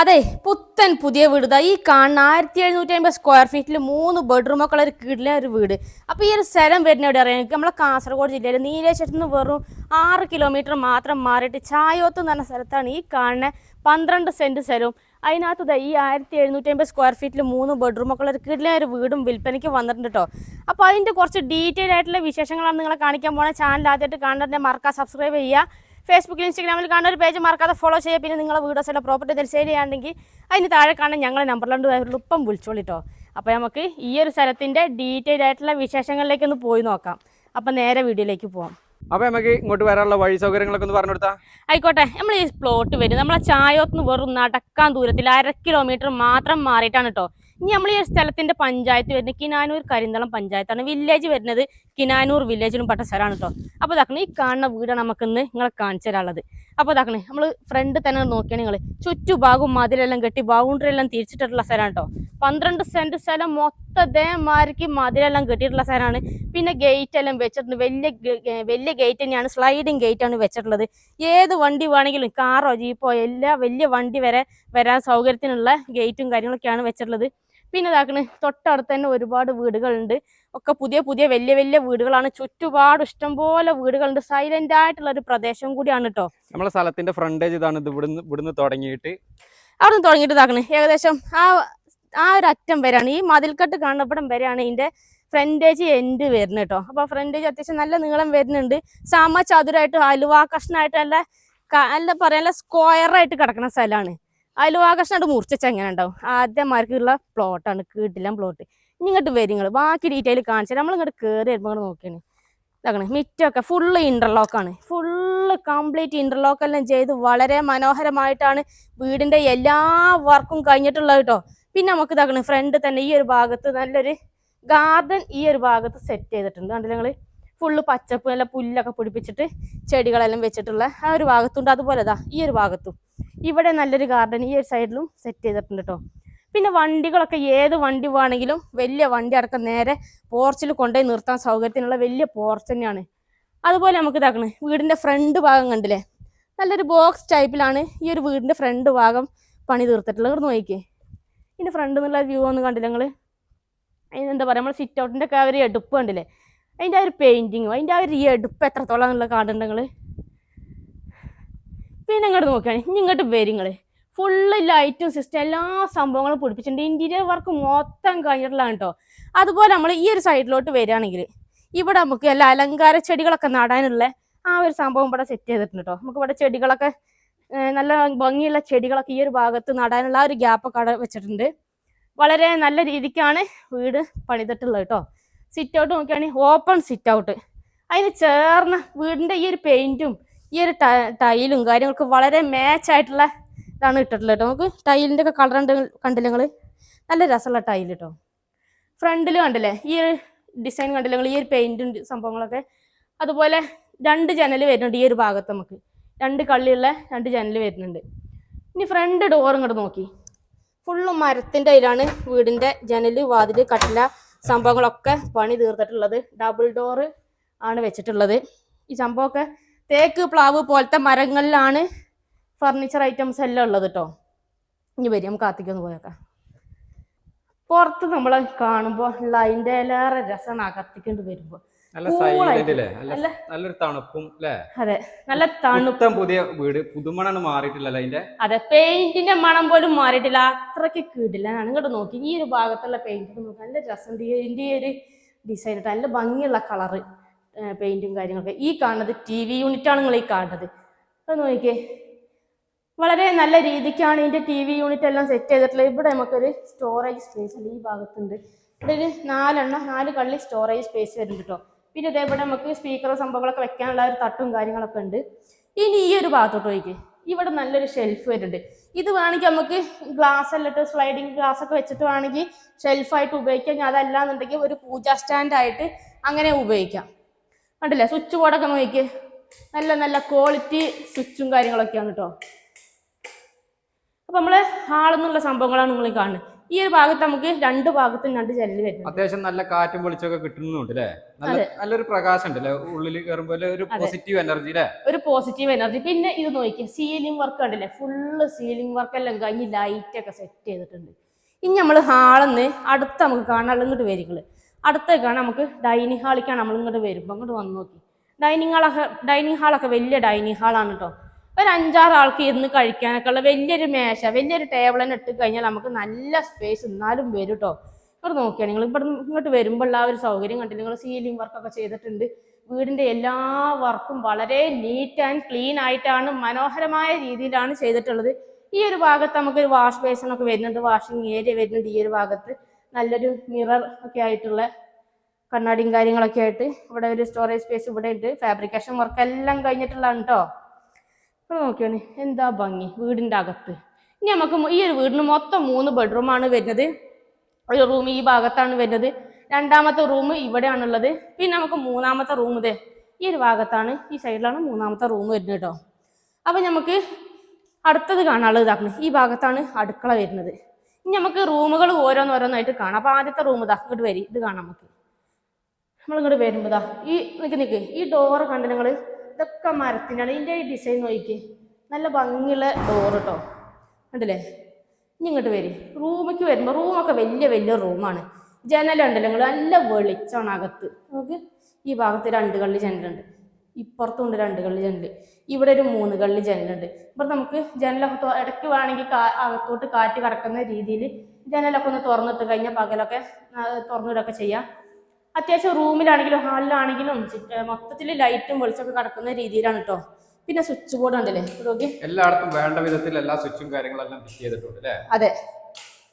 അതെ പുത്തൻ പുതിയ വീട്. ഇതാ ഈ കാണുന്ന ആയിരത്തി എഴുന്നൂറ്റി അമ്പത് സ്ക്വയർ ഫീറ്റിൽ മൂന്ന് ബെഡ്റൂം ഒക്കെ ഉള്ള ഒരു കീഴിലെ ഒരു വീട്. അപ്പോൾ ഈ ഒരു സ്ഥലം വരുന്ന എവിടെ അറിയാം? എനിക്ക് നമ്മളെ കാസർഗോഡ് ജില്ലയിൽ നീലേശ്വരത്ത് നിന്ന് വെറും ആറ് കിലോമീറ്റർ മാത്രം മാറിയിട്ട് ചായോത്ത് എന്ന് പറഞ്ഞ സ്ഥലത്താണ് ഈ കാണുന്ന പന്ത്രണ്ട് സെന്റ് സ്ഥലവും. അതിനകത്ത് ഈ ആയിരത്തി എഴുന്നൂറ്റി അമ്പത് സ്ക്വയർ ഫീറ്റിൽ മൂന്ന് ബെഡ്റൂം ഒക്കെ ഉള്ള ഒരു കീഴിലെ ഒരു വീടും വിൽപ്പനയ്ക്ക് വന്നിട്ടുണ്ട് കേട്ടോ അപ്പോൾ അതിന്റെ കുറച്ച് ഡീറ്റെയിൽ ആയിട്ടുള്ള വിശേഷങ്ങളാണ് നിങ്ങളെ കാണിക്കാൻ പോകുന്ന ചാനൽ ആദ്യമായിട്ട് കാണുന്നതിന്റെ മറക്കാൻ സബ്സ്ക്രൈബ് ചെയ്യുക. ഫേസ്ബുക്കിൽ ഇൻസ്റ്റാഗ്രാമിൽ കാണുന്ന ഒരു പേജ് മറക്കാതെ ഫോളോ ചെയ്യുക. പിന്നെ നിങ്ങളെ സ്ഥലം പ്രോപ്പർട്ടി സെയിൽ ചെയ്യുകയാണെങ്കിൽ അതിന് താഴെ കാണാൻ ഞങ്ങളെ നമ്പറിലുണ്ട് എളുപ്പം വിളിച്ചോളിട്ടോ അപ്പോൾ നമുക്ക് ഈ ഒരു സ്ഥലത്തിന്റെ ഡീറ്റെയിൽ ആയിട്ടുള്ള വിശേഷങ്ങളിലേക്ക് ഒന്ന് പോയി നോക്കാം. അപ്പം നേരെ വീഡിയോയിലേക്ക് പോവാം. അപ്പൊ നമുക്ക് ഇങ്ങോട്ട് വരാനുള്ള വഴി സൗകര്യങ്ങളൊക്കെ ഒന്ന് പറഞ്ഞു കൊടുത്താ ആയിക്കോട്ടെ നമ്മൾ ഈ പ്ലോട്ട് വരും നമ്മളെ ചായത്തുനിന്ന് വെറും നടക്കാൻ ദൂരത്തിൽ അര കിലോമീറ്റർ മാത്രം മാറിയിട്ടാണ് കേട്ടോ ഇനി നമ്മൾ ഈ സ്ഥലത്തിന്റെ പഞ്ചായത്ത് വരുന്നത് കിനാനൂർ കരിന്തളം പഞ്ചായത്താണ്. വില്ലേജ് വരുന്നത് കിനാനൂർ വില്ലേജിലും പെട്ട സ്ഥലമാണ് കേട്ടോ അപ്പോൾ ഇതാക്കണം ഈ കാണുന്ന വീടാണ് നമുക്കിന്ന് നിങ്ങളെ കാണിച്ചു തരാനുള്ളത്. അപ്പോൾ ഇതാക്കണേ നമ്മൾ ഫ്രണ്ട് തന്നെ നോക്കിയാണ് നിങ്ങൾ ചുറ്റുഭാഗവും മതിലെല്ലാം കെട്ടി ബൗണ്ടറി എല്ലാം തിരിച്ചിട്ടുള്ള സ്ഥലമാണ് കേട്ടോ പന്ത്രണ്ട് സെന്റ് സ്ഥലം മൊത്തം ഇതേമാതിരിക്ക് മതിലെല്ലാം കെട്ടിയിട്ടുള്ള സ്ഥലമാണ്. പിന്നെ ഗേറ്റ് എല്ലാം വെച്ചിട്ടുണ്ട്. വലിയ വലിയ ഗേറ്റ് തന്നെയാണ്. സ്ലൈഡിങ് ഗേറ്റ് ആണ് വെച്ചിട്ടുള്ളത്. ഏത് വണ്ടി വേണമെങ്കിലും കാറോ ജീപ്പോ എല്ലാ വലിയ വണ്ടി വരെ വരാൻ സൗകര്യത്തിനുള്ള ഗേറ്റും കാര്യങ്ങളൊക്കെയാണ് വെച്ചിട്ടുള്ളത്. പിന്നെ ഇതാക്കണ് തൊട്ടടുത്ത് തന്നെ ഒരുപാട് വീടുകളുണ്ട്. ഒക്കെ പുതിയ പുതിയ വലിയ വലിയ വീടുകളാണ്. ചുറ്റുപാട് ഇഷ്ടംപോലെ വീടുകളുണ്ട്. സൈലന്റ് ആയിട്ടുള്ള ഒരു പ്രദേശം കൂടിയാണ് കേട്ടോ നമ്മളെ സ്ഥലത്തിന്റെ ഫ്രണ്ടേജ് ഇതാണ്. ഇത് ഇവിടുന്ന് ഇവിടുന്ന് തുടങ്ങിയിട്ട്. അവിടെ നിന്ന് തുടങ്ങിയിട്ട് ഇതാക്കണ് ഏകദേശം ആ ആ ഒരു അറ്റം വരെയാണ്. ഈ മതിൽക്കെട്ട് കാണപ്പെടം വരെയാണ് ഇതിന്റെ ഫ്രണ്ടേജ് എൻഡ് വരുന്നത് കേട്ടോ അപ്പൊ ഫ്രണ്ടേജ് അത്യാവശ്യം നല്ല നീളം വരുന്നുണ്ട്. സാമ ചതുരായിട്ട് അലുവാ കഷ്ണായിട്ട് നല്ല പറയാ നല്ല സ്ക്വയറായിട്ട് കിടക്കുന്ന സ്ഥലമാണ്. അലുവാ മുറിച്ചാൽ മുറിച്ച എങ്ങനെ ഉണ്ടാവും ആദ്യമാർക്കുള്ള പ്ലോട്ടാണ് കീട്ടില്ല പ്ലോട്ട് ഇങ്ങോട്ട് വരിങ്ങൾ ബാക്കി ഡീറ്റെയിൽ കാണിച്ചാൽ നമ്മൾ ഇങ്ങോട്ട് കയറി വരുമ്പോൾ ഇങ്ങോട്ട് നോക്കിയാണ്. ഇതാക്കണേ മിറ്റമൊക്കെ ഫുള്ള് ഇന്റർലോക്കാണ് ഫുള്ള് കംപ്ലീറ്റ് ഇന്റർലോക്ക് എല്ലാം ചെയ്ത് വളരെ മനോഹരമായിട്ടാണ് വീടിന്റെ എല്ലാ വർക്കും കഴിഞ്ഞിട്ടുള്ളത് കേട്ടോ പിന്നെ നമുക്ക് ഇതാക്കണേ ഫ്രണ്ട് തന്നെ ഈ ഒരു ഭാഗത്ത് നല്ലൊരു ഗാർഡൻ ഈ ഒരു ഭാഗത്ത് സെറ്റ് ചെയ്തിട്ടുണ്ട്. കണ്ടില്ല നിങ്ങൾ ഫുള്ള് പച്ചപ്പ് നല്ല പുല്ലൊക്കെ പിടിപ്പിച്ചിട്ട് ചെടികളെല്ലാം വെച്ചിട്ടുള്ള ആ ഒരു ഭാഗത്തുണ്ട്. അതുപോലെ ഇതാ ഈ ഒരു ഭാഗത്തും. ഇവിടെ നല്ലൊരു ഗാർഡൻ ഈ ഒരു സൈഡിലും സെറ്റ് ചെയ്തിട്ടുണ്ട് കേട്ടോ പിന്നെ വണ്ടികളൊക്കെ ഏത് വണ്ടി വേണമെങ്കിലും വലിയ വണ്ടി അടക്കം നേരെ പോർച്ചിൽ കൊണ്ടുപോയി നിർത്താൻ സൗകര്യത്തിനുള്ള വലിയ പോർച്ച് തന്നെയാണ്. അതുപോലെ നമുക്ക് ഇതാക്കണേ വീടിന്റെ ഫ്രണ്ട് ഭാഗം കണ്ടില്ലേ? നല്ലൊരു ബോക്സ് ടൈപ്പിലാണ് ഈ ഒരു വീടിന്റെ ഫ്രണ്ട് ഭാഗം പണി തീർത്തിട്ടുള്ളത്. ഇവിടെ നോക്കിക്കേ. ഇതിന്റെ ഫ്രണ്ട് എന്നുള്ള വ്യൂ ഒന്നും കണ്ടില്ല നിങ്ങൾ എന്താ പറയുക നമ്മൾ സിറ്റ് ഔട്ടിന്റെ ഒക്കെ അവർ എടുപ്പ് കണ്ടില്ലേ? അതിന്റെ ആ ഒരു പെയിന്റിങ്ങും അതിന്റെ ആ ഒരു എടുപ്പ് എത്രത്തോളം എന്നുള്ള കാണുന്നുണ്ട് നിങ്ങൾ പിന്നെ ഇങ്ങോട്ട് നോക്കുകയാണ് ഇനി ഇങ്ങോട്ട് വരും നിങ്ങൾ ഫുള്ള് ലൈറ്റും സിസ്റ്റം എല്ലാ സംഭവങ്ങളും പിടിപ്പിച്ചിട്ടുണ്ട്. ഇന്റീരിയർ വർക്ക് മൊത്തം കഴിഞ്ഞിട്ടുള്ളതാണ് കേട്ടോ അതുപോലെ നമ്മൾ ഈ ഒരു സൈഡിലോട്ട് വരികയാണെങ്കിൽ ഇവിടെ നമുക്ക് എല്ലാ അലങ്കാര ചെടികളൊക്കെ നടാനുള്ള ആ ഒരു സംഭവം ഇവിടെ സെറ്റ് ചെയ്തിട്ടുണ്ട് കേട്ടോ നമുക്ക് ഇവിടെ ചെടികളൊക്കെ നല്ല ഭംഗിയുള്ള ചെടികളൊക്കെ ഈ ഒരു ഭാഗത്ത് നടാനുള്ള ആ ഒരു ഗ്യാപ്പൊക്കെ അവിടെ വെച്ചിട്ടുണ്ട്. വളരെ നല്ല രീതിക്കാണ് വീട് പണിതിട്ടുള്ളത് കേട്ടോ സിറ്റ് ഔട്ട് നോക്കുകയാണെങ്കിൽ ഓപ്പൺ സിറ്റ് ഔട്ട് അതിന് ചേർന്ന വീടിന്റെ ഈ ഒരു പെയിന്റും ഈ ഒരു ടൈലും കാര്യങ്ങളൊക്കെ വളരെ മാച്ച് ആയിട്ടുള്ള ഇതാണ് ഇട്ടിട്ടുള്ളത്. കേട്ടോ നമുക്ക് ടൈലിന്റെ ഒക്കെ കളർ കണ്ടില്ല നിങ്ങൾ നല്ല രസമുള്ള ടൈൽ കേട്ടോ ഫ്രണ്ടിൽ കണ്ടില്ലേ? ഈ ഒരു ഡിസൈൻ കണ്ടില്ല നിങ്ങൾ ഈ ഒരു പെയിന്റും സംഭവങ്ങളൊക്കെ. അതുപോലെ രണ്ട് ജനൽ വരുന്നുണ്ട് ഈ ഒരു ഭാഗത്ത് നമുക്ക്. രണ്ട് കള്ളിയുള്ള രണ്ട് ജനൽ വരുന്നുണ്ട്. ഇനി ഫ്രണ്ട് ഡോർ ഇങ്ങോട്ട് നോക്കി. ഫുള്ള് മരത്തിന്റെ അതിലാണ് വീടിന്റെ ജനൽ വാതിൽ കട്ടില സംഭവങ്ങളൊക്കെ പണി തീർത്തിട്ടുള്ളത് ഡബിൾ ഡോറ് ആണ് വെച്ചിട്ടുള്ളത്. ഈ സംഭവമൊക്കെ തേക്ക് പ്ലാവ് പോലത്തെ മരങ്ങളിലാണ് ഫർണിച്ചർ ഐറ്റംസ് എല്ലാം ഉള്ളത് കേട്ടോ ഇനി വരും നമുക്ക് കാത്തിക്കൊന്ന് പോയേക്കാം പുറത്ത് നമ്മൾ കാണുമ്പോൾ ഉള്ള അതിന്റെ എല്ലാവരും രസമാണ് അകത്തിക്കൊണ്ട് വരുമ്പോൾ നല്ല Cool സൈലന്റ് അല്ലേ നല്ല നല്ല നല്ലൊരു തണുപ്പും അല്ലേ അതെ നല്ല തണുപ്പ്. പുതിയ വീട് പുതുമണാണ് മാറിയിട്ടില്ല അതിന്റെ? അതെ പെയിന്റിന്റെ മണം പോലും മാറിയിട്ടില്ല. അത്രയ്ക്ക് കിടില്ല ഞാൻ ഇങ്ങോട്ട് നോക്കി ഈ ഒരു ഭാഗത്തുള്ള പെയിന്റ് നോക്കി. നല്ല രസം. ഇതിന്റെ ഒരു ഡിസൈൻ ഇട്ട് നല്ല ഭംഗിയുള്ള കളറ് പെയിന്റും കാര്യങ്ങളൊക്കെ. ഈ കാണുന്നത് ടി വി യൂണിറ്റ് ആണ് നിങ്ങൾ ഈ കാണുന്നത്. അത് നോക്കിയേ വളരെ നല്ല രീതിക്കാണ് ഇതിന്റെ ടി വി യൂണിറ്റ് എല്ലാം സെറ്റ് ചെയ്തിട്ടുള്ളത്. ഇവിടെ നമുക്കൊരു സ്റ്റോറേജ് സ്പേസ് ഈ ഭാഗത്തുണ്ട്. ഇവിടെ ഒരു നാലെണ്ണം നാല് കള്ളി സ്റ്റോറേജ് സ്പേസ് വരുന്നുണ്ട് കേട്ടോ പിന്നെ ഇതേപോലെ നമുക്ക് സ്പീക്കറോ സംഭവങ്ങളൊക്കെ വെക്കാനുള്ള ഒരു തട്ടും കാര്യങ്ങളൊക്കെ ഉണ്ട്. ഇനി ഈ ഒരു ഭാഗത്തോട്ട് പോയിക്ക് ഇവിടെ നല്ലൊരു ഷെൽഫ് വരുന്നുണ്ട്. ഇത് വേണമെങ്കിൽ നമുക്ക് ഗ്ലാസ് അല്ലിട്ട് സ്ലൈഡിങ് ഗ്ലാസ് ഒക്കെ വെച്ചിട്ട് വേണമെങ്കിൽ ഷെൽഫായിട്ട് ഉപയോഗിക്കാം. ഞാൻ അതല്ലാന്നുണ്ടെങ്കിൽ ഒരു പൂജാ സ്റ്റാൻഡായിട്ട് അങ്ങനെ ഉപയോഗിക്കാം. കണ്ടില്ലേ? സ്വിച്ച് ബോർഡൊക്കെ നോക്കിക്ക്. നല്ല നല്ല ക്വാളിറ്റി സ്വിച്ചും കാര്യങ്ങളൊക്കെയാണ് കേട്ടോ. അപ്പം നമ്മൾ ഹാളിൽ നിന്നുള്ള സംഭവങ്ങളാണ് നിങ്ങൾ കാണുന്നത്. ഈ ഒരു ഭാഗത്ത് നമുക്ക് രണ്ട് ഭാഗത്തും രണ്ട് ജനൽ വരും അത്യാവശ്യം നല്ല കാറ്റും വെളിച്ചമൊക്കെ കിട്ടുന്നുണ്ട് അല്ലേ നല്ല നല്ലൊരു പ്രകാശം ഉണ്ട് ഉള്ളിൽ കയറുമ്പോൾ ഒരു പോസിറ്റീവ് എനർജി അല്ലേ ഒരു പോസിറ്റീവ് എനർജി പിന്നെ ഇത് നോക്കിയാൽ സീലിംഗ് വർക്ക് ഉണ്ടല്ലേ ഫുള്ള് സീലിംഗ് വർക്ക് എല്ലാം കഴിഞ്ഞ് ലൈറ്റ് ഒക്കെ സെറ്റ് ചെയ്തിട്ടുണ്ട്. ഇനി നമ്മൾ ഹാളിന്ന് അടുത്ത് നമുക്ക് കാണാനുള്ള ഇങ്ങോട്ട് വരികൾ. അടുത്തേക്കാണ് നമുക്ക് ഡൈനിങ് ഹാളിക്കാണ് നമ്മൾ ഇങ്ങോട്ട് വരുമ്പോൾ അങ്ങോട്ട് വന്ന് നോക്കി. ഡൈനിങ് ഹാളൊക്കെ ഡൈനിങ് ഹാളൊക്കെ വലിയ ഡൈനിങ് ഹാളാണ് കേട്ടോ ഒരു അഞ്ചാറ് ആൾക്ക് ഇരുന്ന് കഴിക്കാനൊക്കെ ഉള്ള വലിയൊരു മേശ വലിയൊരു ടേബിൾ തന്നെ ഇട്ട് കഴിഞ്ഞാൽ നമുക്ക് നല്ല സ്പേസ് എന്നാലും വരും കേട്ടോ ഇവിടെ നോക്കിയാൽ നിങ്ങൾ ഇവിടെ ഇങ്ങോട്ട് വരുമ്പോൾ ഉള്ള ആ ഒരു സൗകര്യം കണ്ടില്ല? നിങ്ങൾ സീലിംഗ് വർക്കൊക്കെ ചെയ്തിട്ടുണ്ട്. വീടിന്റെ എല്ലാ വർക്കും വളരെ നീറ്റ് ആൻഡ് ക്ലീൻ ആയിട്ടാണ് മനോഹരമായ രീതിയിലാണ് ചെയ്തിട്ടുള്ളത്. ഈ ഒരു ഭാഗത്ത് നമുക്കൊരു വാഷ് ബേസിനൊക്കെ വരുന്നുണ്ട്. വാഷിംഗ് ഏരിയ വരുന്നുണ്ട് ഈ ഒരു ഭാഗത്ത്. നല്ലൊരു മിറർ ഒക്കെ ആയിട്ടുള്ള കണ്ണാടിയും കാര്യങ്ങളൊക്കെ ആയിട്ട് ഇവിടെ ഒരു സ്റ്റോറേജ് സ്പേസ് ഇവിടെ ഉണ്ട്. ഫാബ്രിക്കേഷൻ വർക്ക് എല്ലാം കഴിഞ്ഞിട്ടുള്ളതാണ് കേട്ടോ നോക്കിയാണ് എന്താ ഭംഗി വീടിന്റെ അകത്ത്? ഇനി നമുക്ക് ഈ ഒരു വീടിന് മൊത്തം മൂന്ന് ബെഡ്റൂമാണ് വരുന്നത്. ഒരു റൂം ഈ ഭാഗത്താണ് വരുന്നത്. രണ്ടാമത്തെ റൂം ഇവിടെയാണുള്ളത്. പിന്നെ നമുക്ക് മൂന്നാമത്തെ റൂം ഇതേ ഈ ഒരു ഭാഗത്താണ് ഈ സൈഡിലാണ് മൂന്നാമത്തെ റൂം വരുന്നത് കേട്ടോ. അപ്പൊ നമുക്ക് അടുത്തത് കാണാനുള്ളത് ഇതാക്കണം ഈ ഭാഗത്താണ് അടുക്കള വരുന്നത്. ഇനി നമുക്ക് റൂമുകൾ ഓരോന്നോരോന്നായിട്ട് കാണാം. അപ്പൊ ആദ്യത്തെ റൂം ഇതാ ഇങ്ങോട്ട് വരി ഇത് കാണാം നമുക്ക്. നമ്മൾ ഇങ്ങോട്ട് വരുമ്പോ ഇതാ ഈ നിക്ക് നിക്ക് ഈ ഡോറ് കണ്ട് നിങ്ങൾ ഇതൊക്കെ മരത്തിനാണ്. ഇതിന്റെ ഡിസൈൻ നോക്കി നല്ല ഭംഗിയുള്ള ഡോർ കേട്ടോ കണ്ടില്ലേ? ഇനി ഇങ്ങോട്ട് വരി. റൂമിലേക്ക് വരുമ്പോൾ റൂമൊക്കെ വലിയ വലിയ റൂമാണ് ജനലുണ്ടല്ലോ നിങ്ങൾ നല്ല വെളിച്ചമാണ് അകത്ത്. നമുക്ക് ഈ ഭാഗത്ത് രണ്ട് കള്ളി ജനലുണ്ട് ഇപ്പുറത്തുണ്ട് രണ്ട് കള്ളി ജനൽ. ഇവിടെ ഒരു മൂന്ന് കള്ളി ജനലുണ്ട് ഇവിടെ നമുക്ക് ജനലൊക്കെ ഇടയ്ക്ക് വേണമെങ്കിൽ അകത്തോട്ട് കാറ്റ് കടക്കുന്ന രീതിയിൽ ജനലൊക്കെ ഒന്ന് തുറന്നിട്ട് കഴിഞ്ഞാൽ പകലൊക്കെ തുറന്നിടൊക്കെ ചെയ്യാം. അത്യാവശ്യം റൂമിലാണെങ്കിലും ഹാളിലാണെങ്കിലും മൊത്തത്തിൽ ലൈറ്റും വെളിച്ചൊക്കെ കിടക്കുന്ന രീതിയിലാണ് കേട്ടോ പിന്നെ സ്വിച്ച് ബോർഡ് ഉണ്ടല്ലേ? നോക്കി. എല്ലായിടത്തും വേണ്ട വിധത്തിൽ എല്ലാ സ്വിച്ചും കാര്യങ്ങളെല്ലാം ഫിറ്റ് ചെയ്തിട്ടുണ്ട് അല്ലേ? അതെ.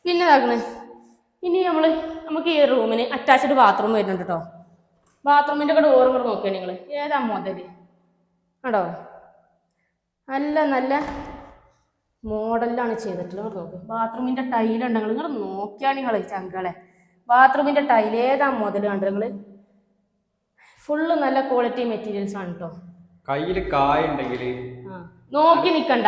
പിന്നെ ഇതാക്കണേ. ഇനി നമ്മൾ നമുക്ക് ഈ റൂമിന് അറ്റാച്ച്ഡ് ബാത്റൂം വരുന്നുണ്ട് കേട്ടോ ബാത്റൂമിന്റെ ഒക്കെ ഡോറും കൂടെ നോക്കിയാൽ നിങ്ങൾ ഏതാ മുതൽ? കണ്ടോ നല്ല നല്ല മോഡലിലാണ് ചെയ്തിട്ടുള്ളത്. നോക്ക്. ബാത്റൂമിന്റെ ടൈലുണ്ടെങ്കിൽ നിങ്ങൾ നോക്കിയാണ് നിങ്ങൾ ചങ്കളെ? ബാത്റൂമിന്റെ ടൈൽ ഏതാ മുതൽ കണ്ടു നിങ്ങൾ ഫുള്ള് നല്ല ക്വാളിറ്റി മെറ്റീരിയൽസ് ആണ് കേട്ടോ കയ്യിൽ കായ ഉണ്ടെങ്കിൽ നോക്കി നിൽക്കണ്ട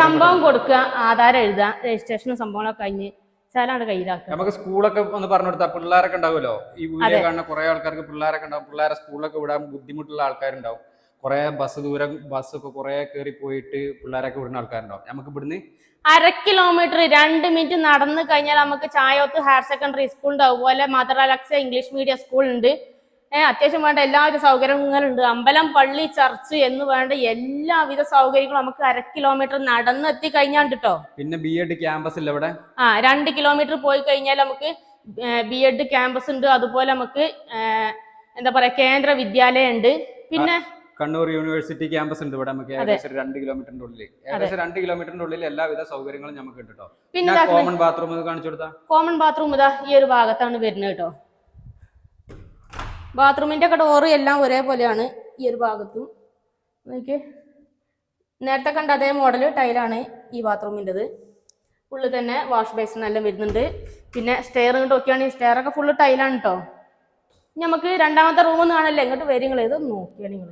സംഭവം കൊടുക്കുക ആധാരം എഴുതുക രജിസ്ട്രേഷനും സംഭവങ്ങളൊക്കെ കഴിഞ്ഞ് സ്ഥലമാണ് കയ്യിലാക്കുക. നമുക്ക് സ്കൂളൊക്കെ ഒന്ന് പറഞ്ഞു കൊടുത്താൽ പിള്ളേരൊക്കെ ഉണ്ടാവുമല്ലോ? ഈ വീഡിയോ. കാണുന്ന കുറെ ആൾക്കാർക്ക് പിള്ളേരൊക്കെ ഉണ്ടാവും. പിള്ളേരെ സ്കൂളിലൊക്കെ വിടാൻ ബുദ്ധിമുട്ടുള്ള ആൾക്കാരുണ്ടാവും. കുറെ ബസ് ദൂരം ബസ് ഒക്കെ കുറെ കയറി പോയിട്ട് പിള്ളേരൊക്കെ വിടുന്ന ആൾക്കാരുണ്ടാവും. നമുക്ക് ഇവിടുന്ന് അര കിലോമീറ്റർ രണ്ട് മിനിറ്റ് നടന്നു കഴിഞ്ഞാൽ നമുക്ക് ചായോത്ത് ഹയർ സെക്കൻഡറി സ്കൂൾ ഉണ്ട്. അതുപോലെ Mother Alexa English medium school ഉണ്ട്. ഏഹ് അത്യാവശ്യം വേണ്ട എല്ലാവിധ സൗകര്യങ്ങളും ഉണ്ട് അമ്പലം പള്ളി ചർച്ച് എന്ന് വേണ്ട എല്ലാവിധ സൗകര്യങ്ങളും നമുക്ക് അര കിലോമീറ്റർ നടന്ന് എത്തി കഴിഞ്ഞാൽ കേട്ടോ പിന്നെ ബി എഡ് ക്യാമ്പസ് ഇല്ല ഇവിടെ ആ രണ്ട് കിലോമീറ്റർ പോയി കഴിഞ്ഞാൽ നമുക്ക് ബി എഡ് ക്യാമ്പസ് ഉണ്ട്. അതുപോലെ നമുക്ക് എന്താ പറയാ കേന്ദ്ര വിദ്യാലയം ഉണ്ട്. പിന്നെ കണ്ണൂർ യൂണിവേഴ്സിറ്റി ക്യാമ്പസ് ഉണ്ട് ഇവിടെ നമുക്ക് ഏകദേശം രണ്ട് കിലോമീറ്ററിന്റെ ഉള്ളിൽ ഏകദേശം രണ്ട് കിലോമീറ്ററിന്റെ ഉള്ളിൽ എല്ലാവിധ സൗകര്യങ്ങളും നമുക്ക് കിട്ടും പിന്നെ കോമൺ ബാത്റൂം കാണിച്ചു കൊടുത്താ? കോമൺ ബാത്റൂം ഇതാ ഈ ഒരു ഭാഗത്താണ് വരുന്നത് കേട്ടോ ബാത്റൂമിന്റെ ഒക്കെ ഡോറ് എല്ലാം ഒരേപോലെയാണ് ഈ ഒരു ഭാഗത്തും. നോക്കിയേ. നേരത്തെ കണ്ട അതേ മോഡൽ ടൈലാണ് ഈ ബാത്റൂമിന്റെത് ഉള്ളിൽ തന്നെ വാഷ് ബേസിൻ എല്ലാം വരുന്നുണ്ട്. പിന്നെ സ്റ്റെയർ ഇങ്ങോട്ട് നോക്കിയാണെങ്കിൽ സ്റ്റെയർ ഒക്കെ ഫുള്ള് ടൈലാണ് കേട്ടോ നമുക്ക് രണ്ടാമത്തെ റൂമൊന്നും കാണല്ലേ? ഇങ്ങോട്ട് വരും നിങ്ങൾ ഇത് നോക്കിയാണ് നിങ്ങൾ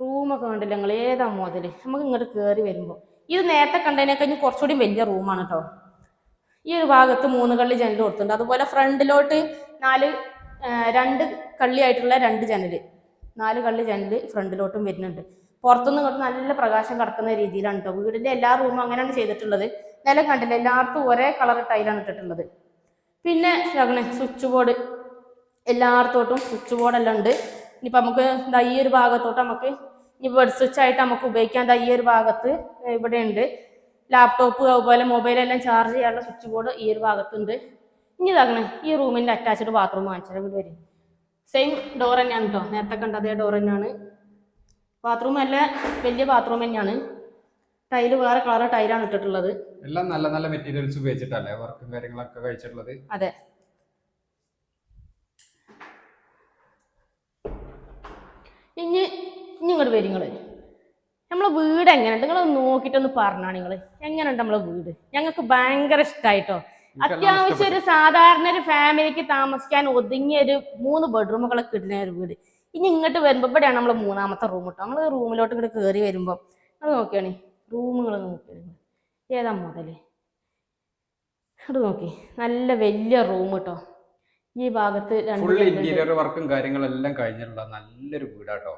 റൂമൊക്കെ കണ്ടില്ല നിങ്ങൾ ഏതാ മുതൽ നമുക്ക് ഇങ്ങോട്ട് കയറി വരുമ്പോൾ ഇത് നേരത്തെ കണ്ടതിനെക്കഴിഞ്ഞ് കുറച്ചുകൂടി വലിയ റൂമാണ് കേട്ടോ ഈ ഒരു ഭാഗത്ത് മൂന്ന് കള്ളി ജനൽ കൊടുത്തിട്ടുണ്ട്. അതുപോലെ ഫ്രണ്ടിലോട്ട് നാല് രണ്ട് കള്ളി ആയിട്ടുള്ള രണ്ട് ജനൽ നാല് കള്ളി ജനൽ ഫ്രണ്ടിലോട്ടും വരുന്നുണ്ട്. പുറത്തുനിന്ന് ഇങ്ങോട്ട് നല്ല പ്രകാശം കടക്കുന്ന രീതിയിലാണ് കേട്ടോ വീടിന്റെ എല്ലാ റൂമും അങ്ങനെയാണ് ചെയ്തിട്ടുള്ളത്. നിലം കണ്ടില്ല? എല്ലായിടത്തും ഒരേ കളർ ടൈലാണ് ഇട്ടിട്ടുള്ളത്. പിന്നെ ഇതാക്കണേ സ്വിച്ച് ബോർഡ് എല്ലായിടത്തോട്ടും സ്വിച്ച് ബോർഡെല്ലാം ഉണ്ട്. ഇനിയിപ്പോൾ നമുക്ക് ഈ ഒരു ഭാഗത്തോട്ട് നമുക്ക് ബെഡ് സ്വിച്ച് ആയിട്ട് നമുക്ക് ഉപയോഗിക്കാൻ ഈ ഒരു ഭാഗത്ത് ഇവിടെ ഉണ്ട്. ലാപ്ടോപ്പ് അതുപോലെ മൊബൈൽ എല്ലാം ചാർജ് ചെയ്യാനുള്ള സ്വിച്ച് ബോർഡ് ഈ ഒരു ഭാഗത്തുണ്ട്. ഇനി ഇതാകണേ ഈ റൂമിന്റെ അറ്റാച്ച്ഡ് ബാത്റൂം കാണിച്ചാൽ ഇവിടെ വരും. സെയിം ഡോർ തന്നെയാണ് കേട്ടോ നേരത്തെ കണ്ട അതേ ഡോർ തന്നെയാണ്. ബാത്റൂം അല്ല വലിയ ബാത്റൂം തന്നെയാണ്. ടൈൽ വേറെ കളർ ടൈലാണ് ഇട്ടിട്ടുള്ളത്. എല്ലാം നല്ല നല്ല മെറ്റീരിയൽസ് ഉപയോഗിച്ചിട്ടല്ലേ വർക്കും കാര്യങ്ങളൊക്കെ കഴിച്ചിട്ടുള്ളത്? അതെ. ഇനി ഇനി ഇങ്ങോട്ട് വരും നിങ്ങൾ നമ്മളെ വീട് എങ്ങനെയുണ്ട്? നിങ്ങൾ നോക്കിയിട്ടൊന്ന് പറഞ്ഞാ നിങ്ങൾ എങ്ങനെയുണ്ട് നമ്മളെ വീട്? ഞങ്ങൾക്ക് ഭയങ്കര ഇഷ്ടമായിട്ടോ അത്യാവശ്യം ഒരു സാധാരണ ഒരു ഫാമിലിക്ക് താമസിക്കാൻ ഒതുങ്ങിയ ഒരു മൂന്ന് ബെഡ്റൂമുകളൊക്കെ കിട്ടുന്ന ഒരു വീട്. ഇനി ഇങ്ങോട്ട് വരുമ്പോൾ ഇവിടെയാണ് നമ്മളെ മൂന്നാമത്തെ റൂം കേട്ടോ നമ്മൾ റൂമിലോട്ട് ഇങ്ങോട്ട് കയറി വരുമ്പോൾ അത് നോക്കിയാണ്. റൂമുകൾ നോക്കിയാണ് ഏതാ മുതൽ? അത് നോക്കി. നല്ല വലിയ റൂം കേട്ടോ ഈ ഭാഗത്ത് രണ്ട് ഫുൾ ഇന്റീരിയർ വർക്കും കാര്യങ്ങളെല്ലാം കഴിഞ്ഞിട്ടുള്ള നല്ലൊരു വീടാട്ടോ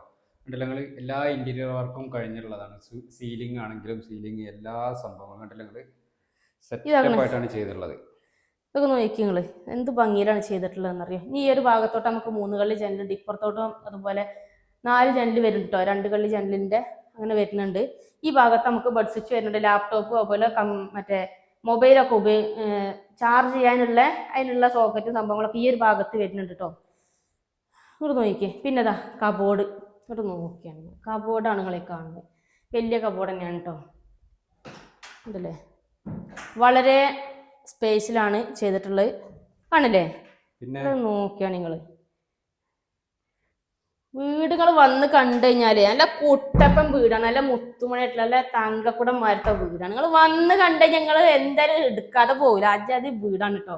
കണ്ടില്ല നിങ്ങൾ എല്ലാ ഇന്റീരിയർ വർക്കും കഴിഞ്ഞിട്ടുള്ളതാണ്. സീലിംഗ് ആണെങ്കിലും സീലിംഗ് എല്ലാ സംഭവങ്ങളും കണ്ടില്ല നിങ്ങൾ സെറ്റപ്പ് ആയിട്ടാണ് ചെയ്തിട്ടുള്ളത്. ഇതൊക്കെ നോക്കി നിങ്ങൾ എന്ത് ഭംഗിയിലാണ് ചെയ്തിട്ടുള്ളതെന്ന് അറിയാം ഇനി ഈ ഒരു ഭാഗത്തോട്ട് നമുക്ക് മൂന്ന് കള്ളി ജനലുണ്ട് ഇപ്പുറത്തോട്ടും അതുപോലെ നാല് ജനൽ വരുന്നുണ്ട് കേട്ടോ രണ്ട് കള്ളി ജനലിന്റെ അങ്ങനെ വരുന്നുണ്ട്. ഈ ഭാഗത്ത് നമുക്ക് ബഡ് സ്വിച്ച് വരുന്നുണ്ട് ലാപ്ടോപ്പ് അതുപോലെ മറ്റേ മൊബൈലൊക്കെ ഉപയോഗ ചാർജ് ചെയ്യാനുള്ള അതിനുള്ള സോക്കറ്റും സംഭവങ്ങളൊക്കെ ഈ ഒരു ഭാഗത്ത് വരുന്നുണ്ട് കേട്ടോ ഇങ്ങോട്ട് നോക്കിക്കേ. പിന്നെ ഇതാ കബോർഡ് ഇങ്ങോട്ട് നോക്കിയാണ്. കബോർഡാണ് നിങ്ങളെ കാണുന്നത്. വലിയ കബോർഡ് തന്നെയാണ് കേട്ടോ ഉണ്ടല്ലേ വളരെ സ്പേസിലാണ് ചെയ്തിട്ടുള്ളത്. കാണില്ലേ പിന്നെ? നോക്കിയാണ് നിങ്ങൾ വീടുകൾ വന്ന് കണ്ടു കഴിഞ്ഞാൽ നല്ല കുട്ടപ്പൻ വീടാണ്. നല്ല മുത്തുമണിയായിട്ടുള്ള നല്ല തങ്കക്കുടം മാരത്തെ വീടാണ്. നിങ്ങൾ വന്ന് കണ്ടു ഞങ്ങൾ എന്തായാലും എടുക്കാതെ പോകില്ല അത് വീടാണ് കേട്ടോ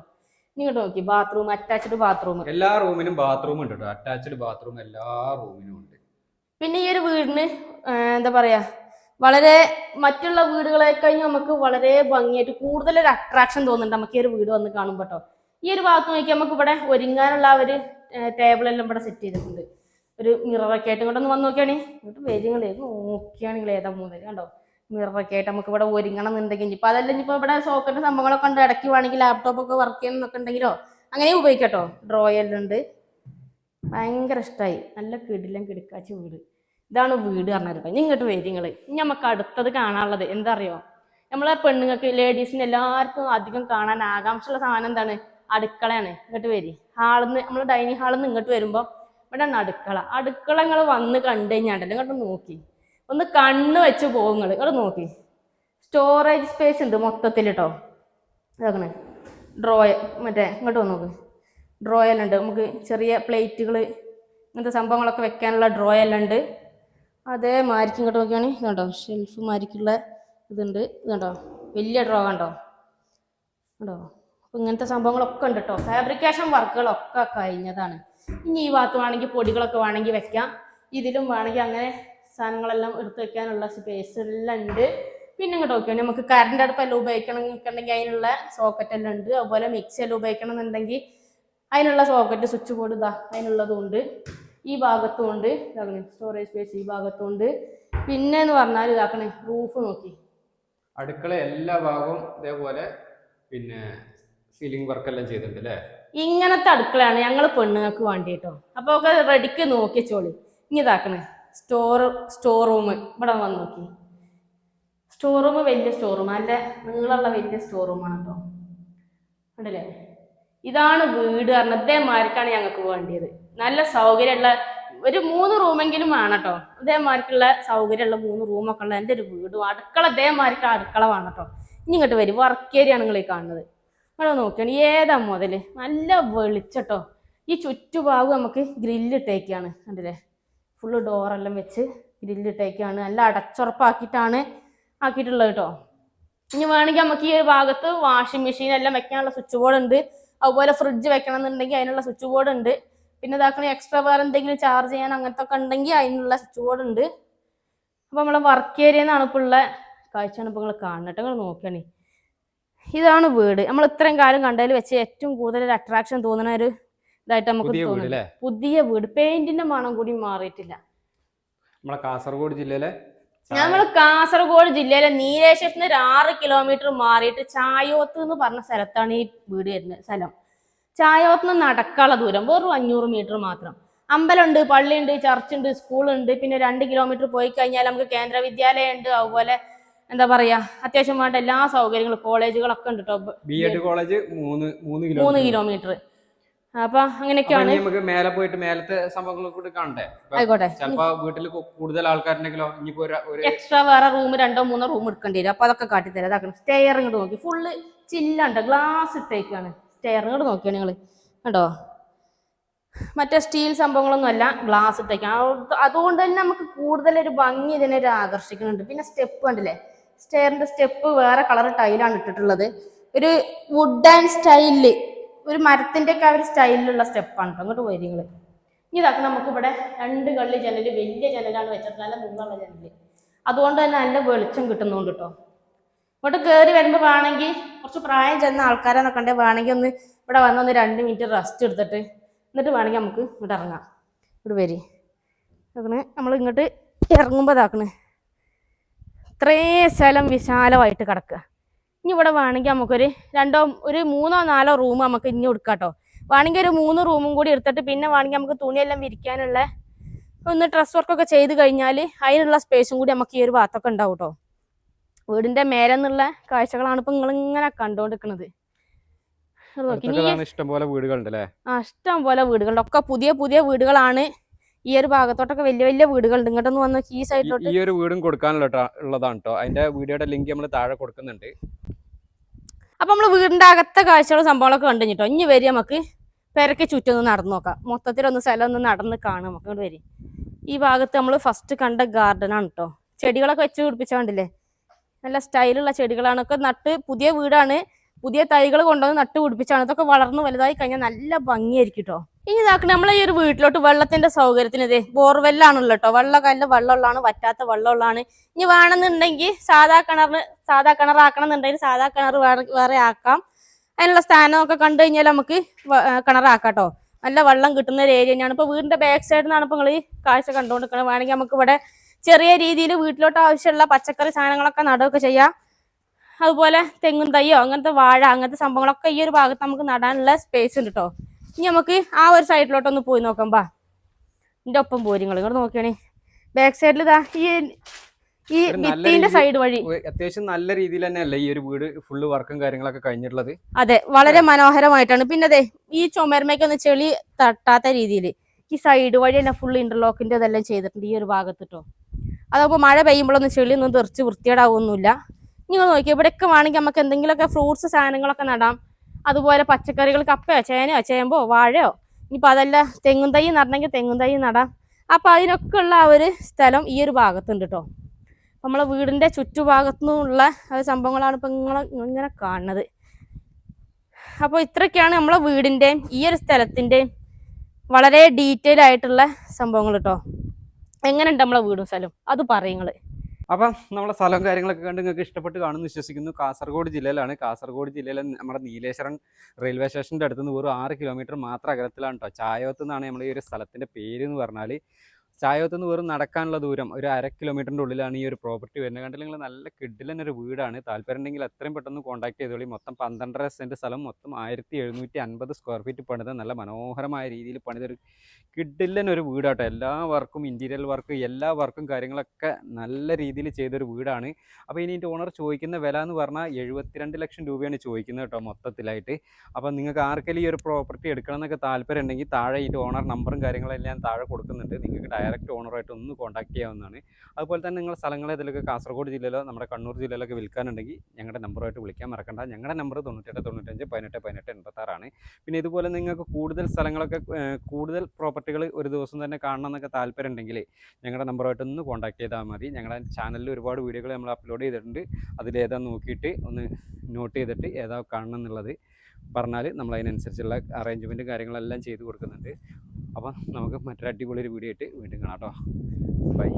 നിങ്ങൾ നോക്കി. ബാത്റൂം അറ്റാച്ച്ഡ് ബാത്റൂം എല്ലാ റൂമിനും ബാത്റൂം ഉണ്ട് കേട്ടോ അറ്റാച്ച്ഡ് ബാത്റൂം എല്ലാ റൂമിനും ഉണ്ട്. പിന്നെ ഈ ഒരു വീടിന് എന്താ പറയാ വളരെ മറ്റുള്ള വീടുകളെ കഴിഞ്ഞ് നമുക്ക് വളരെ ഭംഗിയായിട്ട് കൂടുതൽ ഒരു അട്രാക്ഷൻ തോന്നുന്നുണ്ട് നമുക്ക് ഈ ഒരു വീട് വന്ന് കാണുമ്പോൾ കേട്ടോ ഈ ഒരു ഭാഗത്ത് നോക്കി നമുക്ക് ഇവിടെ ഒരുങ്ങാനുള്ള ഒരു ടേബിളെല്ലാം ഇവിടെ സെറ്റ് ചെയ്തിട്ടുണ്ട്. ഒരു മിററൊക്കെ ആയിട്ട് ഇങ്ങോട്ട് ഒന്ന് വന്ന് നോക്കിയാണേ. ഇങ്ങോട്ട് വരിങ്ങളെ നോക്കിയാണെങ്കിൽ ഏതാ മൂന്ന് കണ്ടോ? മിററൊക്കെ ആയിട്ട് നമുക്ക് ഇവിടെ ഒരുങ്ങണം എന്നുണ്ടെങ്കിൽ ഇപ്പൊ അതല്ല ഇനിയിപ്പോ ഇവിടെ സോക്കറ്റ് സംഭവങ്ങളൊക്കെ ഉണ്ട് ഇടയ്ക്ക് വേണമെങ്കിൽ ലാപ്ടോപ്പ് ഒക്കെ വർക്ക് ചെയ്യണമെന്നൊക്കെ ഉണ്ടെങ്കിലോ അങ്ങനെ ഉപയോഗിക്കട്ടോ ഡ്രോയെല്ലാം ഉണ്ട്. ഭയങ്കര ഇഷ്ടമായി നല്ല കിടിലം കിടക്കാച്ച വീട്. ഇതാണ് വീട് പറഞ്ഞത് കേട്ടോ ഇങ്ങോട്ട് വരും നിങ്ങൾ ഇനി നമുക്ക് അടുത്തത് കാണാനുള്ളത് എന്താ അറിയോ നമ്മളെ പെണ്ണുങ്ങൾക്ക് ലേഡീസിന് എല്ലാവർക്കും അധികം കാണാൻ ആകാംക്ഷയുള്ള സാധനം എന്താണ്? അടുക്കളയാണ്. ഇങ്ങോട്ട് വരി. നിന്ന് നമ്മൾ ഡൈനിങ് ഹാളിൽ നിന്ന് ഇങ്ങോട്ട് വരുമ്പോൾ ഇവിടെ അടുക്കള. അടുക്കള നിങ്ങൾ വന്ന് കണ്ടു കഴിഞ്ഞാണ്ടല്ലോ ഇങ്ങോട്ട് നോക്കി. ഒന്ന് കണ്ണ് വെച്ച് പോകും നിങ്ങൾ ഇങ്ങോട്ട് നോക്കി. സ്റ്റോറേജ് സ്പേസ് ഉണ്ട് മൊത്തത്തിൽ കേട്ടോ ഇതാക്കണേ. ഡ്രോയർ മറ്റേ ഇങ്ങോട്ട് നോക്ക്. ഡ്രോയെല്ലാം ഉണ്ട്. നമുക്ക് ചെറിയ പ്ലേറ്റുകൾ ഇങ്ങനത്തെ സംഭവങ്ങളൊക്കെ വെക്കാനുള്ള ഡ്രോയെല്ലാം ഉണ്ട്. അതേമാതിരിക്ക് ഇങ്ങോട്ട് നോക്കിയാണെങ്കിൽ ഇതുണ്ടോ ഷെൽഫ് മാരിക്കുള്ള ഇതുണ്ട്. ഇതുണ്ടോ വലിയ ഡ്രോ കണ്ടോ? കണ്ടോ? അപ്പോൾ ഇങ്ങനത്തെ സംഭവങ്ങളൊക്കെ ഉണ്ട് കേട്ടോ ഫാബ്രിക്കേഷൻ വർക്കുകളൊക്കെ കഴിഞ്ഞതാണ്. ഇനി ഈ ഭാഗത്ത് വേണമെങ്കിൽ പൊടികളൊക്കെ വേണമെങ്കിൽ വെക്കാം. ഇതിലും വേണമെങ്കിൽ അങ്ങനെ സാധനങ്ങളെല്ലാം എടുത്ത് വെക്കാനുള്ള സ്പേസ് എല്ലാം ഉണ്ട്. പിന്നെ ഇങ്ങോട്ട് നോക്കിയാൽ നമുക്ക് കറണ്ട് അടുപ്പെല്ലാം ഉപയോഗിക്കണം എന്നുണ്ടെങ്കിൽ അതിനുള്ള സോക്കറ്റ് എല്ലാം ഉണ്ട്. അതുപോലെ മിക്സി എല്ലാം ഉപയോഗിക്കണം എന്നുണ്ടെങ്കിൽ അതിനുള്ള സോക്കറ്റ് സ്വിച്ച് ബോർഡ് ഇതാ അതിനുള്ളതും ഉണ്ട്. ഈ ഭാഗത്തും ഉണ്ട് ഇതാക്കണേ സ്റ്റോറേജ് സ്പേസ് ഈ ഭാഗത്തും ഉണ്ട് പിന്നെ എന്ന് പറഞ്ഞാൽ ഇതാക്കണേ റൂഫ് നോക്കി. അടുക്കള എല്ലാ ഭാഗവും ഇതേപോലെ പിന്നെ സീലിംഗ് വർക്ക് എല്ലാം ചെയ്തിട്ടുണ്ട് അല്ലേ? ഇങ്ങനത്തെ അടുക്കളയാണ് ഞങ്ങൾ പെണ്ണുങ്ങൾക്ക് വേണ്ടി കേട്ടോ അപ്പോൾ ഒക്കെ റെഡിക്ക് നോക്കിച്ചോളി ഇനി ഇതാക്കണേ സ്റ്റോർ സ്റ്റോർ റൂം ഇവിടെ വന്ന് നോക്കി. സ്റ്റോർ റൂം വലിയ സ്റ്റോർ റൂം അല്ലെ നിങ്ങളുള്ള വലിയ സ്റ്റോർ റൂമാണ് കേട്ടോ. ഉണ്ടല്ലേ ഇതാണ് വീട് പറഞ്ഞ ഇതേമാർക്കാണ് ഞങ്ങൾക്ക് വേണ്ടിയത്. നല്ല സൗകര്യമുള്ള ഒരു മൂന്ന് റൂമെങ്കിലും വേണം കേട്ടോ ഇതേമാർക്കുള്ള സൗകര്യമുള്ള മൂന്ന് റൂമൊക്കെ ഉള്ള എന്റെ ഒരു വീടും. അടുക്കള ഇതേമാർക്ക് അടുക്കള വേണം കേട്ടോ ഇനി ഇങ്ങോട്ട് വരും. വർക്ക് ഏരിയയാണ് നിങ്ങൾ ഈ കാണുന്നത്. നിങ്ങൾ നോക്കിയാണ് ഏതാ മുതൽ നല്ല വെളിച്ചട്ടോ. ഈ ചുറ്റുഭാഗം നമുക്ക് ഗ്രില്ലിട്ടേക്കാണ് കണ്ടില്ലേ? ഫുള്ള് ഡോറെല്ലാം വെച്ച് ഗ്രില്ലിട്ടേക്കാണ് നല്ല അടച്ചുറപ്പാക്കിയിട്ടാണ് ആക്കിയിട്ടുള്ളത് കേട്ടോ ഇനി വേണമെങ്കിൽ നമുക്ക് ഈ ഭാഗത്ത് വാഷിംഗ് മെഷീൻ എല്ലാം വെക്കാനുള്ള സ്വിച്ച് ബോർഡ് ഉണ്ട്. അതുപോലെ ഫ്രിഡ്ജ് വെക്കണം എന്നുണ്ടെങ്കിൽ അതിനുള്ള സ്വിച്ച് ബോർഡ് ഉണ്ട്. പിന്നെ ഇതാക്കണ എക്സ്ട്രാ വേറെ എന്തെങ്കിലും ചാർജ് ചെയ്യാൻ അങ്ങനത്തെ ഒക്കെ ഉണ്ടെങ്കിൽ അതിനുള്ള സ്വിച്ച് ബോർഡ് ഉണ്ട്. അപ്പോൾ നമ്മളെ വർക്ക് ഏരിയ എന്നാണ് ഇപ്പോൾ ഉള്ള കാഴ്ചയാണ് ഇപ്പോൾ നിങ്ങൾ കാണട്ടെ നിങ്ങൾ നോക്കണേ ഇതാണ് വീട്. നമ്മൾ ഇത്രയും കാലം കണ്ടതിൽ വെച്ച് ഏറ്റവും കൂടുതൽ ഒരു അട്രാക്ഷൻ തോന്നുന്ന ഒരു ഇതായിട്ട് നമുക്ക് പുതിയ വീട് തോന്നുന്നു പുതിയ വീട്. പെയിന്റിന്റെ മണം കൂടി മാറിയിട്ടില്ല. നമ്മളെ കാസർഗോഡ് ജില്ലയിലെ നമ്മൾ കാസർഗോഡ് ജില്ലയിലെ നീലേശ്വരത്തിന് ഒരു ആറ് കിലോമീറ്റർ മാറിയിട്ട് ചായോത്ത് എന്ന് പറഞ്ഞ സ്ഥലത്താണ് ഈ വീട് വരുന്നത് സ്ഥലം. ചായോത്ത് നടക്കാള നടക്കാനുള്ള ദൂരം. വെറും അഞ്ഞൂറ് മീറ്റർ മാത്രം. അമ്പലമുണ്ട് പള്ളിയുണ്ട് ചർച്ചുണ്ട് സ്കൂളുണ്ട്. പിന്നെ രണ്ട് കിലോമീറ്റർ പോയി കഴിഞ്ഞാൽ നമുക്ക് കേന്ദ്ര വിദ്യാലയം ഉണ്ട് അതുപോലെ എന്താ പറയാ അത്യാവശ്യം വേണ്ട എല്ലാ സൗകര്യങ്ങളും കോളേജുകളൊക്കെ ഉണ്ട് കേട്ടോ ബി എഡ് കോളേജ് മൂന്ന് മൂന്ന് കിലോ മൂന്ന് കിലോമീറ്റർ അപ്പൊ അങ്ങനെയൊക്കെയാണ് നമുക്ക് മേലെ പോയിട്ട് മേലത്തെ സംഭവങ്ങളെ കൂടി കാണണ്ടേ? ഇപ്പൊ ആയിക്കോട്ടെ. ചിലപ്പോ വീട്ടിൽ കൂടുതൽ ആൾക്കാരുണ്ടെങ്കിലോ ഇനിയിപ്പോ എക്സ്ട്രാ വേറെ റൂം രണ്ടോ മൂന്നോ റൂം എടുക്കേണ്ടി വരും. അപ്പൊ അതൊക്കെ കാട്ടിത്തരാം. അതാക്കണം സ്റ്റെയർ ഇങ്ങോട്ട് നോക്കി. ഫുള്ള് ചില്ലുണ്ട് ഗ്ലാസ് ഇട്ടേക്കാണ്. ഇങ്ങോട്ട് നോക്കിയാണ് നിങ്ങൾ കണ്ടോ? മറ്റേ സ്റ്റീൽ സംഭവങ്ങളൊന്നും അല്ല ഗ്ലാസ് ഇട്ടേക്കാം. അതുകൊണ്ട് തന്നെ നമുക്ക് കൂടുതൽ ഒരു ഭംഗി ഇതിനെ ആകർഷിക്കുന്നുണ്ട്. പിന്നെ സ്റ്റെപ്പ് കണ്ടില്ലേ? സ്റ്റെയറിന്റെ സ്റ്റെപ്പ് വേറെ കളർ ടൈലാണ് ഇട്ടിട്ടുള്ളത്. ഒരു വുഡ് ആൻഡ് സ്റ്റൈലിൽ ഒരു മരത്തിന്റെ ഒക്കെ ഒരു സ്റ്റൈലിലുള്ള സ്റ്റെപ്പാണ് അങ്ങോട്ട് പോയി നിങ്ങൾ ഇനി നമുക്ക് ഇവിടെ രണ്ട് കള്ളി ജനൽ വലിയ ജനലാണ് വെച്ചിട്ടുള്ള നല്ല നീളമുള്ള ജനൽ. അതുകൊണ്ട് തന്നെ നല്ല വെളിച്ചം കിട്ടുന്നുണ്ട് കേട്ടോ ഇങ്ങോട്ട് കയറി വരുമ്പോൾ വേണമെങ്കിൽ കുറച്ച് പ്രായം ചെന്ന ആൾക്കാരെന്നൊക്കെ ഉണ്ടെങ്കിൽ വേണമെങ്കിൽ ഒന്ന് ഇവിടെ വന്ന് ഒന്ന് രണ്ട് മിനിറ്റ് റെസ്റ്റ് എടുത്തിട്ട് എന്നിട്ട് വേണമെങ്കിൽ നമുക്ക് ഇവിടെ ഇറങ്ങാം. ഇവിടെ വരി. നമ്മൾ ഇങ്ങോട്ട് ഇറങ്ങുമ്പോൾ ഇതാക്കണ്. ഇത്രേ സ്ഥലം വിശാലമായിട്ട് കിടക്കുക. ഇനി ഇവിടെ വേണമെങ്കിൽ നമുക്കൊരു രണ്ടോ ഒരു മൂന്നോ നാലോ റൂം നമുക്ക് ഇനി എടുക്കാം കേട്ടോ. വേണമെങ്കിൽ ഒരു മൂന്ന് റൂമും കൂടി എടുത്തിട്ട് പിന്നെ വേണമെങ്കിൽ നമുക്ക് തുണിയെല്ലാം വിരിക്കാനുള്ള ഒന്ന് ഡ്രസ് വർക്കൊക്കെ ചെയ്ത് കഴിഞ്ഞാൽ അതിനുള്ള സ്പേസും കൂടി നമുക്ക് ഈ ഒരു ഭാഗത്തൊക്കെ ഉണ്ടാവും കേട്ടോ. വീടിന്റെ മേലെ നിന്നുള്ള കാഴ്ചകളാണ് ഇപ്പൊ നിങ്ങൾ ഇങ്ങനെ ഈ- ഇഷ്ടംപോലെ വീടുകളുണ്ട് അല്ലേ ആ ഇഷ്ടം പോലെ വീടുകളുണ്ട്. ഒക്കെ പുതിയ പുതിയ വീടുകളാണ്. ഈ ഒരു ഭാഗത്തോട്ടൊക്കെ വലിയ വലിയ വീടുകളുണ്ട്. ഇങ്ങോട്ടൊന്ന് വന്ന് ഈ സൈഡിലോട്ട് ഈ ഒരു വീടും കൊടുക്കാനുള്ള ട്ടാ- ഉള്ളതാണ് കേട്ടോ അതിന്റെ വീഡിയോയുടെ ലിങ്ക് നമ്മൾ താഴെ കൊടുക്കുന്നുണ്ട്. അപ്പൊ നമ്മൾ വീടിന്റെ അകത്തെ കാഴ്ചകളും സംഭവങ്ങളൊക്കെ കണ്ടു കേട്ടോ ഇനി വരി നമുക്ക് പെരക്ക് ചുറ്റൊന്ന് നടന്നു നോക്കാം. മൊത്തത്തിലൊന്ന് സ്ഥലം ഒന്ന് നടന്ന് കാണാം. നമുക്ക് ഇങ്ങോട്ട് വരി. ഈ ഭാഗത്ത് നമ്മൾ ഫസ്റ്റ് കണ്ട ഗാർഡൻ ആണ് കേട്ടോ ചെടികളൊക്കെ വെച്ച് പിടിപ്പിച്ച കണ്ടില്ലേ? നല്ല സ്റ്റൈലുള്ള ചെടികളാണ്. ഒക്കെ നട്ട് പുതിയ വീടാണ്. പുതിയ തൈകൾ കൊണ്ടുവന്ന് നട്ട് പിടിപ്പിച്ചാണ്. ഇതൊക്കെ വളർന്ന് വലുതായി കഴിഞ്ഞാൽ നല്ല ഭംഗിയായിരിക്കും കേട്ടോ ഇനി ഇതാക്കണം നമ്മളെ ഈ ഒരു വീട്ടിലോട്ട് വെള്ളത്തിന്റെ സൗകര്യത്തിന് ഇതേ ബോർവെല്ലാണുള്ളത് കേട്ടോ വെള്ളം കല്ല് വെള്ളമുള്ളതാണ് വറ്റാത്ത വെള്ളമുള്ളതാണ്. ഇനി വേണമെന്നുണ്ടെങ്കിൽ സാധാ കിണറിന് സാധാ കിണറാക്കണമെന്നുണ്ടെങ്കിൽ സാധാ കിണർ വേറെ ആക്കാം. അതിനുള്ള സ്ഥാനമൊക്കെ കണ്ടു കഴിഞ്ഞാൽ നമുക്ക് കിണറാക്കാം കേട്ടോ നല്ല വെള്ളം കിട്ടുന്ന ഒരു ഏരിയ തന്നെയാണ്. ഇപ്പൊ വീടിന്റെ ബാക്ക് സൈഡിൽ നിന്നാണ് ഇപ്പൊ നിങ്ങൾ ഈ കാഴ്ച കണ്ടുകൊണ്ടിരിക്കുന്നത്. വേണമെങ്കിൽ നമുക്ക് ഇവിടെ ചെറിയ രീതിയിൽ വീട്ടിലോട്ട് ആവശ്യമുള്ള പച്ചക്കറി സാധനങ്ങളൊക്കെ നടുകയൊക്കെ ചെയ്യാം. അതുപോലെ തെങ്ങും തയ്യോ അങ്ങനത്തെ വാഴ അങ്ങനത്തെ സംഭവങ്ങളൊക്കെ ഈ ഒരു ഭാഗത്ത് നമുക്ക് നടാനുള്ള സ്പേസ് ഉണ്ട് കേട്ടോ ഇനി നമുക്ക് ആ ഒരു സൈഡിലോട്ടൊന്ന് പോയി നോക്കാം ബാ. എന്റെ ഒപ്പം പോരിങ്ങൾ ഇങ്ങോട്ട് നോക്കിയാണേ. ബാക്ക് സൈഡിൽ ഇതാ ഈ ഈ ഭിത്തിന്റെ സൈഡ് വഴി. അത്യാവശ്യം നല്ല രീതിയിൽ തന്നെയല്ലേ ഈ ഒരു വീട് ഫുള്ള് വർക്കും കാര്യങ്ങളൊക്കെ കഴിഞ്ഞിട്ടുള്ളത്? അതെ വളരെ മനോഹരമായിട്ടാണ്. പിന്നെ അതെ ഈ ചുമരമേക്കൊന്ന് ചെളി തട്ടാത്ത രീതിയിൽ ഈ സൈഡ് വഴി തന്നെ ഫുള്ള് ഇന്റർലോക്കിന്റെ ഇതെല്ലാം ചെയ്തിട്ടുണ്ട് ഈ ഒരു ഭാഗത്ത് കേട്ടോ അതപ്പോൾ മഴ പെയ്യുമ്പോഴൊന്നും ചെളി ഒന്നും തെറിച്ച് വൃത്തികേടാവൊന്നുമില്ല. നിങ്ങൾ നോക്കി ഇവിടെയൊക്കെ വേണമെങ്കിൽ നമുക്ക് എന്തെങ്കിലുമൊക്കെ ഫ്രൂട്ട്സ് സാധനങ്ങളൊക്കെ നടാം. അതുപോലെ പച്ചക്കറികൾ കപ്പയോ ചേനയോ ചേമ്പോ വാഴയോ ഇനിയിപ്പോൾ അതല്ല തെങ്ങും തൈ നടണമെങ്കിൽ തെങ്ങും തൈ നടാം. അപ്പോൾ അതിനൊക്കെ ഉള്ള ആ ഒരു സ്ഥലം ഈ ഒരു ഭാഗത്തുണ്ട് കേട്ടോ നമ്മളെ വീടിന്റെ ചുറ്റുഭാഗത്തു നിന്നുള്ള സംഭവങ്ങളാണ് ഇപ്പം നിങ്ങളെ ഇങ്ങനെ കാണുന്നത്. അപ്പോൾ ഇത്രയൊക്കെയാണ് നമ്മളെ വീടിന്റെയും ഈ ഒരു സ്ഥലത്തിന്റെയും വളരെ ഡീറ്റെയിൽ ആയിട്ടുള്ള സംഭവങ്ങൾ കേട്ടോ എങ്ങനെയുണ്ട് നമ്മളെ വീടും സ്ഥലം അത് പറയുങ്ങൾ അപ്പം നമ്മളെ സ്ഥലവും കാര്യങ്ങളൊക്കെ കണ്ട് നിങ്ങൾക്ക് ഇഷ്ടപ്പെട്ട് കാണുമെന്ന് വിശ്വസിക്കുന്നു. കാസർഗോഡ് ജില്ലയിലാണ്. കാസർഗോഡ് ജില്ലയിലെ നമ്മുടെ നീലേശ്വരം റെയിൽവേ സ്റ്റേഷന്റെ അടുത്ത് നിന്ന് വെറും ആറ് കിലോമീറ്റർ മാത്രം അകലത്തിലാണ് കേട്ടോ ചായവത്ത് നിന്നാണ് നമ്മൾ ഈ ഒരു സ്ഥലത്തിന്റെ പേര് എന്ന് പറഞ്ഞാൽ ചായോത്ത് നിന്ന് വെറും നടക്കാനുള്ള ദൂരം ഒരു അര കിലോമീറ്ററിന്റെ ഉള്ളിലാണ് ഈ ഒരു പ്രോപ്പർട്ടി വരുന്നത്. കണ്ടില്ല നിങ്ങൾ നല്ല കിഡിലൻ ഒരു വീടാണ്. താല്പര്യം ഉണ്ടെങ്കിൽ എത്രയും പെട്ടെന്ന് കോൺടാക്ട് ചെയ്തോളി മൊത്തം പന്ത്രണ്ടര സെന്റ് സ്ഥലം. മൊത്തം ആയിരത്തി എഴുന്നൂറ്റി അൻപത് സ്ക്വയർ ഫീറ്റ് പണിത് നല്ല മനോഹരമായ രീതിയിൽ പണിതൊരു കിഡിലൻ ഒരു വീടാട്ടോ. എല്ലാ വർക്കും ഇന്റീരിയൽ വർക്ക് എല്ലാ വർക്കും കാര്യങ്ങളൊക്കെ നല്ല രീതിയിൽ ചെയ്തൊരു വീടാണ്. അപ്പോൾ ഇനി ഇതിന്റെ ഓണർ ചോദിക്കുന്ന വില എന്ന് പറഞ്ഞാൽ എഴുപത്തിരണ്ട് ലക്ഷം രൂപയാണ് ചോദിക്കുന്നത് കേട്ടോ മൊത്തത്തിലായിട്ട്. അപ്പോൾ നിങ്ങൾക്ക് ആർക്കെങ്കിലും ഈ ഒരു പ്രോപ്പർട്ടി എടുക്കണം എന്നൊക്കെ താല്പര്യം ഉണ്ടെങ്കിൽ താഴെ ഇതിന്റെ ഓണർ നമ്പറും കാര്യങ്ങളെല്ലാം താഴെ കൊടുക്കുന്നുണ്ട്. നിങ്ങൾക്ക് ഡയറക്റ്റ് ഓണറായിട്ട് ഒന്ന് കോൺടാക്ട് ചെയ്യാവുന്നതാണ്. അതുപോലെ തന്നെ നിങ്ങൾ സ്ഥലങ്ങൾ ഇതിലൊക്കെ കാസർഗോഡ് ജില്ലയിലോ നമ്മുടെ കണ്ണൂർ ജില്ലയിലൊക്കെ വിൽക്കാനുണ്ടെങ്കിൽ ഞങ്ങളുടെ നമ്പറുമായിട്ട് വിളിക്കാൻ മറക്കണ്ട. ഞങ്ങളുടെ നമ്പർ തൊണ്ണൂറ്റെട്ട് തൊണ്ണൂറ്റഞ്ച് പതിനെട്ട് പതിനെട്ട് എൺപത്താറാണ്. പിന്നെ ഇതുപോലെ നിങ്ങൾക്ക് കൂടുതൽ സ്ഥലങ്ങളൊക്കെ കൂടുതൽ പ്രോപ്പർട്ടികൾ ഒരു ദിവസം തന്നെ കാണണം എന്നൊക്കെ താല്പര്യം ഉണ്ടെങ്കിൽ ഞങ്ങളുടെ നമ്പറുമായിട്ട് ഒന്ന് കോൺടാക്ട് ചെയ്താൽ മതി. ഞങ്ങളുടെ ചാനലിൽ ഒരുപാട് വീഡിയോകൾ നമ്മൾ അപ്ലോഡ് ചെയ്തിട്ടുണ്ട്. അതിലേതാ നോക്കിയിട്ട് ഒന്ന് നോട്ട് ചെയ്തിട്ട് ഏതാ കാണണം എന്നുള്ളത് പറഞ്ഞാൽ നമ്മൾ അതിനനുസരിച്ചുള്ള അറേഞ്ച്മെന്റും കാര്യങ്ങളെല്ലാം ചെയ്ത് കൊടുക്കുന്നുണ്ട്. അപ്പം നമുക്ക് മറ്റൊരു അടിപൊളി ഒരു വീഡിയോ ആയിട്ട് വീണ്ടും കാണാം കേട്ടോ ബൈ